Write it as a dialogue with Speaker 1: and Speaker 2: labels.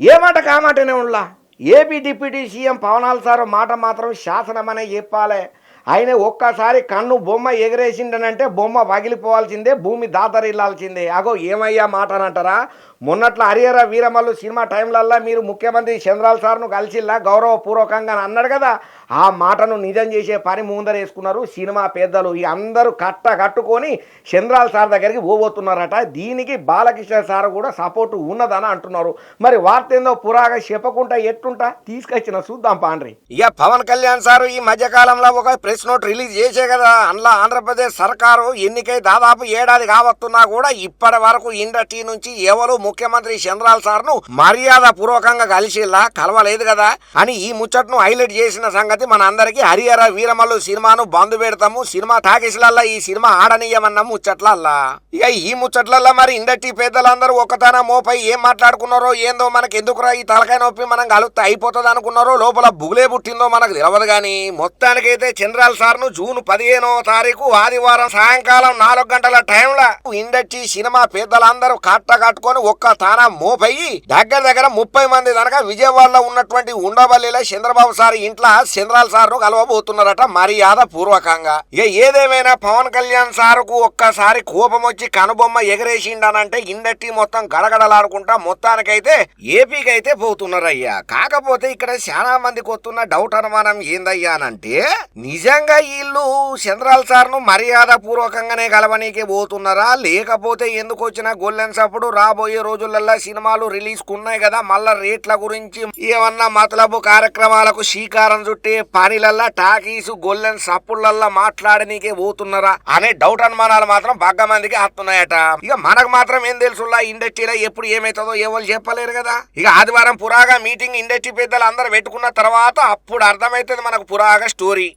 Speaker 1: ఏ మాట కామాటనే ఉన్నా ఏపీ డిప్యూటీ సీఎం పవనాల్ సార్ మాట మాత్రం శాసనమనే చెప్పాలి. ఆయన ఒక్కసారి కన్ను బొమ్మ ఎగిరేసిండనంటే బొమ్మ పగిలిపోవాల్సిందే భూమి దాతరిల్లాల్సిందే. అగో ఏమయ్యా మాట అంటారా? మొన్నట్ల హరిహర వీరమల్లు సినిమా టైంలల్లా మీరు ముఖ్యమంత్రి చంద్రాల్ సార్ను కలిసిల్లా గౌరవపూర్వకంగా అని అన్నాడు కదా. ఆ మాటను నిజం చేసే పని ముందరేసుకున్నారు సినిమా పెద్దలు. ఈ అందరూ కట్ట కట్టుకొని చంద్రాల్ సార్ దగ్గరికి పోబోతున్నారట. దీనికి బాలకృష్ణ సార్ కూడా సపోర్ట్ ఉన్నదని అంటున్నారు. మరి వార్త ఏందో పురాగా చెప్పకుండా ఎట్టుంటా? తీసుకొచ్చిన చూద్దాం పాండ్రి. ఇక పవన్ కళ్యాణ్ సార్ ఈ మధ్యకాలంలో ఒక ప్రెస్ నోట్ రిలీజ్ చేసే కదా అందులో ఆంధ్రప్రదేశ్ సర్కారు ఎన్నికై దాదాపు ఏడాది కావస్తున్నా కూడా ఇప్పటి వరకు ఇండస్ట్రీ నుంచి ఎవరు ముఖ్యమంత్రి చంద్రాల్ సార్ను మర్యాద పూర్వకంగా కలిసిలా కలవలేదు కదా అని ఈ ముచ్చట్ను హైలైట్ చేసిన సంగతి మన అందరికి హరిహర వీరమల్లు సినిమాను బంధు పెడతాము సినిమా టాకీస్లల్లా ఈ సినిమా ఆడనీయమన్న ముచ్చట్లల్లా. ఇక ఈ ముచ్చట్లల్లా మరి ఇండస్ట్రీ పెద్దలందరూ ఒక్కతన మోపై ఏం మాట్లాడుకున్నారో ఏందో మనకి ఎందుకురా ఈ తలకాయ నొప్పి మనం కలుస్తే అయిపోతుంది అనుకున్నారో లోపల బుగులే పుట్టిందో మనకు తెలియదు కానీ మొత్తానికైతే చంద్ర సార్ జూన్ పదిహేనవ తారీఖు ఆదివారం సాయంకాలం నాలుగు గంటల టైంలో ఇండస్ట్రీ సినిమా పెద్దలందరూ కట్ట కట్టుకొని ఒక్క తాన మోపయ్యి దగ్గర దగ్గర ముప్పై మంది కనుక విజయవాడలో ఉన్నటువంటి ఉండవల్లిలో చంద్రబాబు సార్ ఇంట్లో చంద్రాల్ సార్ను కలవబోతున్నారట మర్యాద పూర్వకంగా. ఇక ఏదేమైనా పవన్ కళ్యాణ్ సార్కు ఒక్కసారి కోపం వచ్చి కనుబొమ్మ ఎగరేసిండనంటే ఇండస్ట్రీ మొత్తం గడగడలాడుకుంటా మొత్తానికైతే ఏపీకి అయితే పోతున్నారయ్యా. కాకపోతే ఇక్కడ చాలా మందికి వస్తున్న డౌట్ అనుమానం ఏందయ్యానంటే నిజంగా వీళ్ళు చంద్రాల సార్ను మర్యాద పూర్వకంగానే కలవనీకి పోతున్నారా? లేకపోతే ఎందుకు వచ్చిన గొల్లెన్స్ అప్పుడు రాబోయే రోజులల్లో సినిమాలు రిలీజ్ కున్నాయి కదా? మళ్ళా రేట్ల గురించి ఏమన్నా మతలబు కార్యక్రమాలకు శ్రీకారం చుట్టే పనిలల్లా టాకీసు గొల్లెన్స్ సప్పుళ్ళల్లా మాట్లాడనీకే పోతున్నారా? అనే డౌట్ అనుమానాలు మాత్రం బాగా మందికి వస్తున్నాయట ఇక మనకు మాత్రం ఏం తెలుసులా ఇండస్ట్రీలో ఎప్పుడు ఏమైతుందో ఎవరు చెప్పలేరు కదా? ఇక ఆదివారం పురాగా మీటింగ్ ఇండస్ట్రీ పెద్దలు అందరూ పెట్టుకున్న తర్వాత అప్పుడు అర్థమైతుంది మనకు పురాగా స్టోరీ.